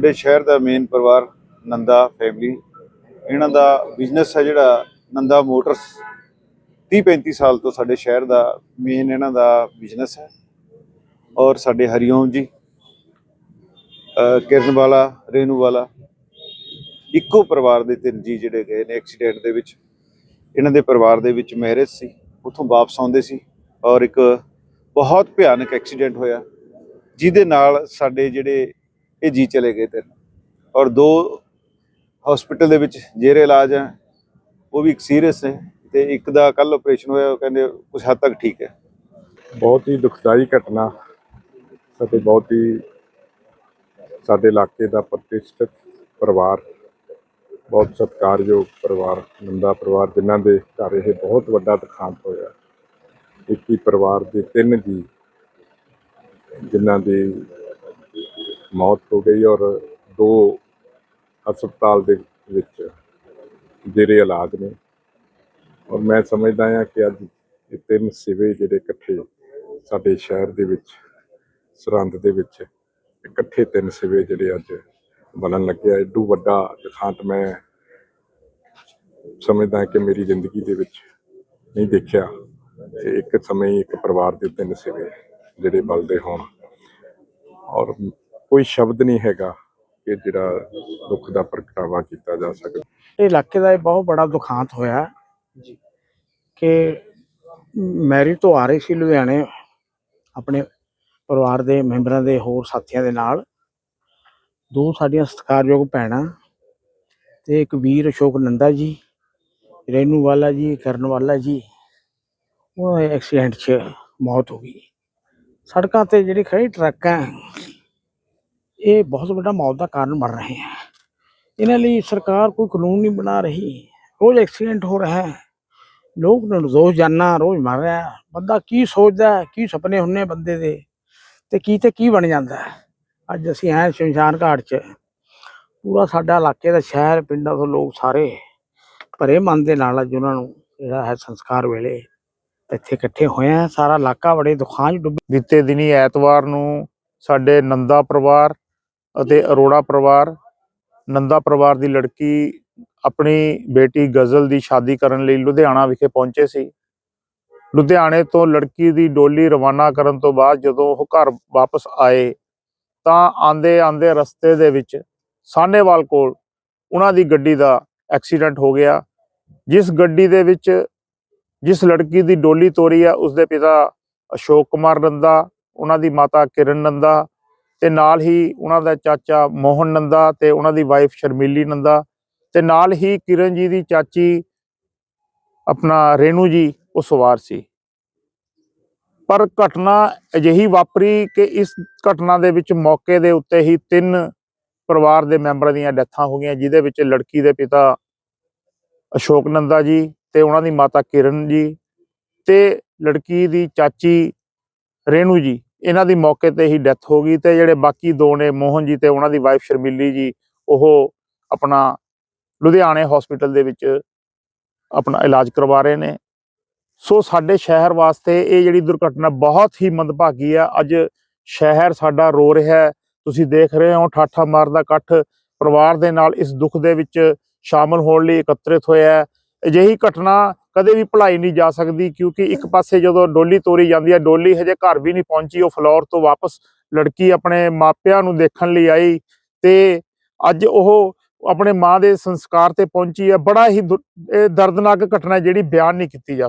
ਸਾਡੇ ਸ਼ਹਿਰ ਦਾ ਮੇਨ ਪਰਿਵਾਰ ਨੰਦਾ ਫੈਮਿਲੀ ਇਹਨਾਂ ਦਾ ਬਿਜ਼ਨਸ ਹੈ ਜਿਹੜਾ ਨੰਦਾ ਮੋਟਰਸ 30 35 ਸਾਲ ਤੋਂ ਸਾਡੇ ਸ਼ਹਿਰ ਦਾ ਮੇਨ ਇਹਨਾਂ ਦਾ ਬਿਜ਼ਨਸ ਹੈ। ਔਰ ਸਾਡੇ ਹਰੀਓਮ ਜੀ ਕਿਰਨ ਵਾਲਾ ਰੇਨੂ ਵਾਲਾ ਇੱਕੋ ਪਰਿਵਾਰ ਦੇ ਤਿੰਨ ਜੀ ਜਿਹੜੇ ਗਏ ਨੇ ਐਕਸੀਡੈਂਟ ਦੇ ਵਿੱਚ। ਇਹਨਾਂ ਦੇ ਪਰਿਵਾਰ ਦੇ ਵਿੱਚ ਮੈਰਿਜ ਸੀ, ਉੱਥੋਂ ਵਾਪਸ ਆਉਂਦੇ ਸੀ ਔਰ ਇੱਕ ਬਹੁਤ ਭਿਆਨਕ ਐਕਸੀਡੈਂਟ ਹੋਇਆ, ਜਿਹਦੇ ਨਾਲ ਸਾਡੇ ਜਿਹੜੇ ਇਹ ਜੀ ਚਲੇ ਗਏ ਤਿੰਨ ਔਰ ਦੋ ਹਸਪੀਟਲ ਦੇ ਵਿੱਚ ਜੇਰੇ ਇਲਾਜ ਹੈ, ਉਹ ਵੀ ਇੱਕ ਸੀਰੀਅਸ ਹੈ ਤੇ ਇੱਕ ਦਾ ਕੱਲ ਆਪਰੇਸ਼ਨ ਹੋਇਆ, ਉਹ ਕਹਿੰਦੇ ਕੁਝ ਹੱਦ ਤੱਕ ਠੀਕ ਹੈ। ਬਹੁਤ ਹੀ ਦੁਖਦਾਈ ਘਟਨਾ। ਸਾਡੇ ਬਹੁਤ ਹੀ ਸਾਡੇ ਇਲਾਕੇ ਦਾ ਪ੍ਰਤਿਸ਼ਠਿਤ ਪਰਿਵਾਰ, ਬਹੁਤ ਸਤਿਕਾਰਯੋਗ ਪਰਿਵਾਰ, ਨੰਦਾ ਪਰਿਵਾਰ, ਜਿਨ੍ਹਾਂ ਦੇ ਘਰ ਇਹ ਬਹੁਤ ਵੱਡਾ ਦੁਖਾਂਤ ਹੋਇਆ। ਇੱਕ ਹੀ ਪਰਿਵਾਰ ਦੇ ਤਿੰਨ ਜੀ, ਜਿਨ੍ਹਾਂ ਦੀ ਮੌਤ ਹੋ ਗਈ ਔਰ ਦੋ ਹਸਪਤਾਲ ਦੇ ਵਿੱਚ ਜਿਹੜੇ ਇਲਾਜ ਨੇ। ਔਰ ਮੈਂ ਸਮਝਦਾ ਹਾਂ ਕਿ ਅੱਜ ਇਹ ਤਿੰਨ ਸਿਵੇ ਜਿਹੜੇ ਇਕੱਠੇ ਸਾਡੇ ਸ਼ਹਿਰ ਦੇ ਵਿੱਚ, ਸਰਹੰਦ ਦੇ ਵਿੱਚ ਇਕੱਠੇ ਤਿੰਨ ਸਿਵੇ ਜਿਹੜੇ ਅੱਜ ਬਣਨ ਲੱਗਿਆ। ਏਡੂ ਵੱਡਾ ਦਿਖਾਂਤ ਮੈਂ ਸਮਝਦਾ ਕਿ ਮੇਰੀ ਜ਼ਿੰਦਗੀ ਦੇ ਵਿੱਚ ਨਹੀਂ ਦੇਖਿਆ ਕਿ ਇੱਕ ਸਮੇਂ ਇੱਕ ਪਰਿਵਾਰ ਦੇ ਤਿੰਨ ਸਿਵੇ ਜਿਹੜੇ ਬਲਦੇ ਹੋਣ। ਔਰ ਕੋਈ ਸ਼ਬਦ ਨਹੀਂ ਹੈਗਾ ਕਿ ਜਿਹੜਾ ਦੁੱਖ ਦਾ ਪ੍ਰਗਟਾਵਾ ਕੀਤਾ ਜਾ ਸਕਦਾ। ਇਹ ਇਲਾਕੇ ਦਾ ਇਹ ਬਹੁਤ ਬੜਾ ਦੁਖਾਂਤ ਹੋਇਆ ਜੀ। ਕਿ ਮੈਰਿਜ ਤੋਂ ਆ ਰਹੇ ਸੀ ਲੁਧਿਆਣੇ ਆਪਣੇ ਪਰਿਵਾਰ ਦੇ ਮੈਂਬਰਾਂ ਦੇ ਹੋਰ ਸਾਥੀਆਂ ਦੇ ਨਾਲ। ਦੋ ਸਾਡੀਆਂ ਸਤਿਕਾਰਯੋਗ ਭੈਣਾਂ ਤੇ ਇੱਕ ਵੀਰ ਅਸ਼ੋਕ ਨੰਦਾ ਜੀ ਰੇਨੂ ਵਾਲਾ ਜੀ ਕਰਨ ਵਾਲਾ ਜੀ ਉਹ ਐਕਸੀਡੈਂਟ 'ਚ ਮੌਤ ਹੋ ਗਈ। ਸੜਕਾਂ ਤੇ ਜਿਹੜੇ ਖੜੇ ਟਰੱਕ ਹੈ ਇਹ ਬਹੁਤ ਵੱਡਾ ਮੌਤ ਦਾ ਕਾਰਨ ਬਣ ਰਹੇ ਹੈ ਇਹਨਾਂ ਲਈ ਸਰਕਾਰ ਕੋਈ ਕਾਨੂੰਨ ਨਹੀਂ ਬਣਾ ਰਹੀ। ਰੋਜ਼ ਐਕਸੀਡੈਂਟ ਹੋ ਰਿਹਾ ਹੈ। ਲੋਕ ਨਿਰਦੋਸ਼ ਜਾਨਾਂ, ਰੋਜ਼ ਮਰ ਰਿਹਾ ਬੰਦਾ ਕੀ ਸੋਚਦਾ ਕੀ ਸੁਪਨੇ ਹੁੰਨੇ ਬੰਦੇ ਦੇ ਤੇ ਕੀ ਤੇ ਕੀ ਬਣ ਜਾਂਦਾ ਅੱਜ ਅਸੀਂ ਆਏ ਸ਼ਮਸ਼ਾਨ ਘਾਟ 'ਚ। ਪੂਰਾ ਸਾਡਾ ਇਲਾਕੇ ਦਾ ਸ਼ਹਿਰ, ਪਿੰਡਾਂ ਤੋਂ ਲੋਕ ਸਾਰੇ ਭਰੇ ਮਨ ਦੇ ਨਾਲ ਅੱਜ ਉਹਨਾਂ ਨੂੰ ਜਿਹੜਾ ਹੈ ਸੰਸਕਾਰ ਵੇਲੇ ਇੱਥੇ ਇਕੱਠੇ ਹੋਏ ਆ। ਸਾਰਾ ਇਲਾਕਾ ਬੜੇ ਦੁਖਾਂ 'ਚ ਡੁੱਬੇ ਬੀਤੇ ਦਿਨੀ ਐਤਵਾਰ ਨੂੰ ਸਾਡੇ ਨੰਦਾ ਪਰਿਵਾਰ ਅਤੇ ਅਰੋੜਾ ਪਰਿਵਾਰ, ਨੰਦਾ ਪਰਿਵਾਰ ਦੀ ਲੜਕੀ ਆਪਣੀ ਬੇਟੀ ਗਜ਼ਲ ਦੀ ਸ਼ਾਦੀ ਕਰਨ ਲਈ ਲੁਧਿਆਣਾ ਵਿਖੇ ਪਹੁੰਚੇ ਸੀ। ਲੁਧਿਆਣੇ ਤੋਂ ਲੜਕੀ ਦੀ ਡੋਲੀ ਰਵਾਨਾ ਕਰਨ ਤੋਂ ਬਾਅਦ ਜਦੋਂ ਉਹ ਘਰ ਵਾਪਸ ਆਏ ਤਾਂ ਆਂਦੇ ਆਂਦੇ ਰਸਤੇ ਦੇ ਵਿੱਚ ਸਾਹਨੇਵਾਲ ਕੋਲ ਉਹਨਾਂ ਦੀ ਗੱਡੀ ਦਾ ਐਕਸੀਡੈਂਟ ਹੋ ਗਿਆ, ਜਿਸ ਗੱਡੀ ਦੇ ਵਿੱਚ ਜਿਸ ਲੜਕੀ ਦੀ ਡੋਲੀ ਤੋਰੀ ਆ ਉਸ ਦੇ ਪਿਤਾ ਅਸ਼ੋਕ ਕੁਮਾਰ ਨੰਦਾ, ਉਹਨਾਂ ਦੀ ਮਾਤਾ ਕਿਰਨ ਨੰਦਾ ਤੇ ਨਾਲ ਹੀ ਉਹਨਾਂ ਦਾ ਚਾਚਾ ਮੋਹਨ ਨੰਦਾ ਤੇ ਉਹਨਾਂ ਦੀ ਵਾਈਫ ਸ਼ਰਮੀਲੀ ਨੰਦਾ ਤੇ ਨਾਲ ਹੀ ਕਿਰਨ ਜੀ ਦੀ ਚਾਚੀ ਆਪਣਾ ਰੇਨੂ ਜੀ, ਉਹ ਸਵਾਰ ਸੀ। ਪਰ ਘਟਨਾ ਅਜਿਹੀ ਵਾਪਰੀ ਕਿ ਇਸ ਘਟਨਾ ਦੇ ਵਿੱਚ ਮੌਕੇ ਦੇ ਉੱਤੇ ਹੀ ਤਿੰਨ ਪਰਿਵਾਰ ਦੇ ਮੈਂਬਰਾਂ ਦੀਆਂ ਡੈਥਾਂ ਹੋ ਗਈਆਂ, ਜਿਹਦੇ ਵਿੱਚ ਲੜਕੀ ਦੇ ਪਿਤਾ ਅਸ਼ੋਕ ਨੰਦਾ ਜੀ ਤੇ ਉਹਨਾਂ ਦੀ ਮਾਤਾ ਕਿਰਨ ਜੀ ਤੇ ਲੜਕੀ ਦੀ ਚਾਚੀ ਰੇਨੂ ਜੀ। ਇਹਨਾਂ ਦੀ ਮੌਕੇ ਤੇ ਹੀ ਡੈਥ ਹੋ ਗਈ ਤੇ ਜਿਹੜੇ ਬਾਕੀ ਦੋ ਨੇ ਮੋਹਨ ਜੀ ਤੇ ਉਹਨਾਂ ਦੀ ਵਾਈਫ ਸ਼ਰਮੀਲੀ ਜੀ, ਉਹ ਆਪਣਾ ਲੁਧਿਆਣੇ ਹਸਪੀਟਲ ਦੇ ਵਿੱਚ ਆਪਣਾ ਇਲਾਜ ਕਰਵਾ ਰਹੇ ਨੇ। ਸੋ ਸਾਡੇ ਸ਼ਹਿਰ ਵਾਸਤੇ ਇਹ ਜਿਹੜੀ ਦੁਰਘਟਨਾ ਬਹੁਤ ਹੀ ਮੰਦਭਾਗੀ ਆ। ਅੱਜ ਸ਼ਹਿਰ ਸਾਡਾ ਰੋ ਰਿਹਾ ਤੁਸੀਂ ਦੇਖ ਰਹੇ ਹੋ ਠਾਠਾ ਮਾਰਦਾ ਇਕੱਠ ਪਰਿਵਾਰ ਦੇ ਨਾਲ ਇਸ ਦੁੱਖ ਦੇ ਵਿੱਚ ਸ਼ਾਮਲ ਹੋਣ ਲਈ ਇਕੱਤਰਿਤ ਹੋਇਆ ਅਜਿਹੀ ਘਟਨਾ ਕਦੇ ਵੀ ਭੁਲਾਈ ਨਹੀਂ ਜਾ ਸਕਦੀ, ਕਿਉਂਕਿ ਇੱਕ ਪਾਸੇ ਜਦੋਂ ਡੋਲੀ ਤੋਰੀ ਜਾਂਦੀ ਹੈ, ਡੋਲੀ ਹਜੇ ਘਰ ਵੀ ਨਹੀਂ ਪਹੁੰਚੀ, ਉਹ ਫਲੋਰ ਤੋਂ ਵਾਪਸ ਲੜਕੀ ਆਪਣੇ ਮਾਪਿਆਂ ਨੂੰ ਦੇਖਣ ਲਈ ਆਈ ਤੇ ਅੱਜ ਉਹ ਆਪਣੇ ਮਾਂ ਦੇ ਸੰਸਕਾਰ ਤੇ ਪਹੁੰਚੀ ਹੈ। ਬੜਾ ਹੀ ਦੁ- ਇਹ ਦਰਦਨਾਕ ਘਟਨਾ ਜਿਹੜੀ ਬਿਆਨ ਨਹੀਂ ਕੀਤੀ ਜਾ ਸਕਦੀ।